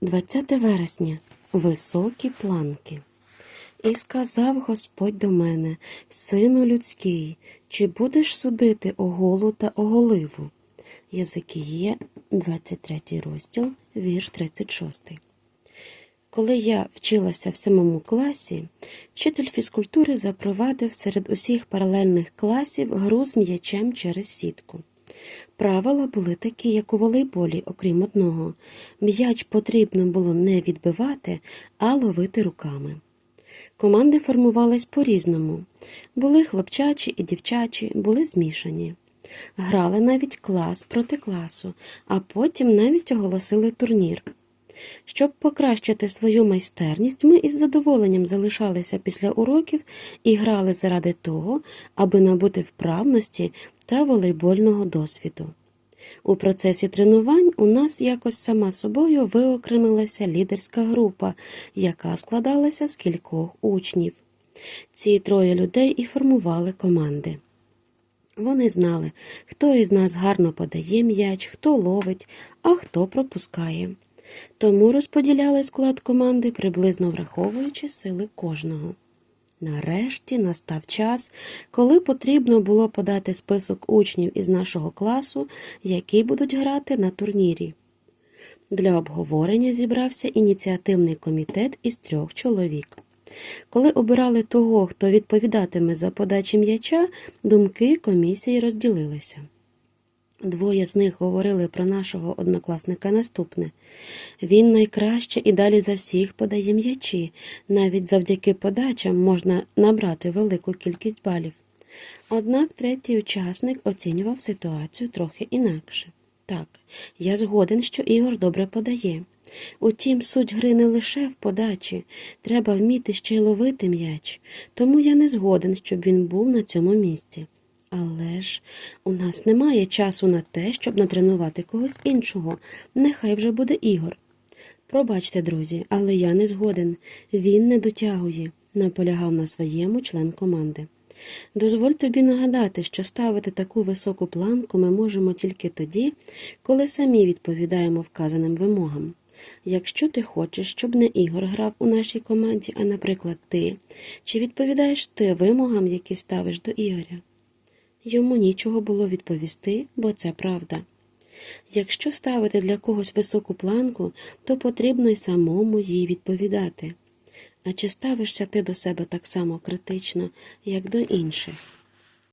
20 вересня. Високі планки. І сказав Господь до мене, Сину людський, чи будеш судити оголу та оголиву? Язикіє, 23 розділ, вірш 36. Коли я вчилася в сьомому класі, вчитель фізкультури запровадив серед усіх паралельних класів гру з м'ячем через сітку. Правила були такі, як у волейболі, окрім одного. М'яч потрібно було не відбивати, а ловити руками. Команди формувались по-різному. Були хлопчачі і дівчачі, були змішані. Грали навіть клас проти класу, а потім навіть оголосили турнір. Щоб покращити свою майстерність, ми із задоволенням залишалися після уроків і грали заради того, аби набути вправності та волейбольного досвіду. У процесі тренувань у нас якось сама собою виокремилася лідерська група, яка складалася з кількох учнів. Ці троє людей і формували команди. Вони знали, хто із нас гарно подає м'яч, хто ловить, а хто пропускає. Тому розподіляли склад команди, приблизно враховуючи сили кожного. Нарешті настав час, коли потрібно було подати список учнів із нашого класу, які будуть грати на турнірі. Для обговорення зібрався ініціативний комітет із трьох чоловік. Коли обирали того, хто відповідатиме за подачі м'яча, думки комісії розділилися. Двоє з них говорили про нашого однокласника наступне. Він найкраще і далі за всіх подає м'ячі. Навіть завдяки подачам можна набрати велику кількість балів. Однак третій учасник оцінював ситуацію трохи інакше. Так, я згоден, що Ігор добре подає. Утім, суть гри не лише в подачі, треба вміти ще й ловити м'яч, тому я не згоден, щоб він був на цьому місці. Але ж у нас немає часу на те, щоб натренувати когось іншого. Нехай вже буде Ігор. Пробачте, друзі, але я не згоден. Він не дотягує, наполягав на своєму член команди. Дозволь тобі нагадати, що ставити таку високу планку ми можемо тільки тоді, коли самі відповідаємо вказаним вимогам. Якщо ти хочеш, щоб не Ігор грав у нашій команді, а, наприклад, ти, чи відповідаєш ти вимогам, які ставиш до Ігоря? Йому нічого було відповісти, бо це правда. Якщо ставити для когось високу планку, то потрібно й самому їй відповідати. А чи ставишся ти до себе так само критично, як до інших?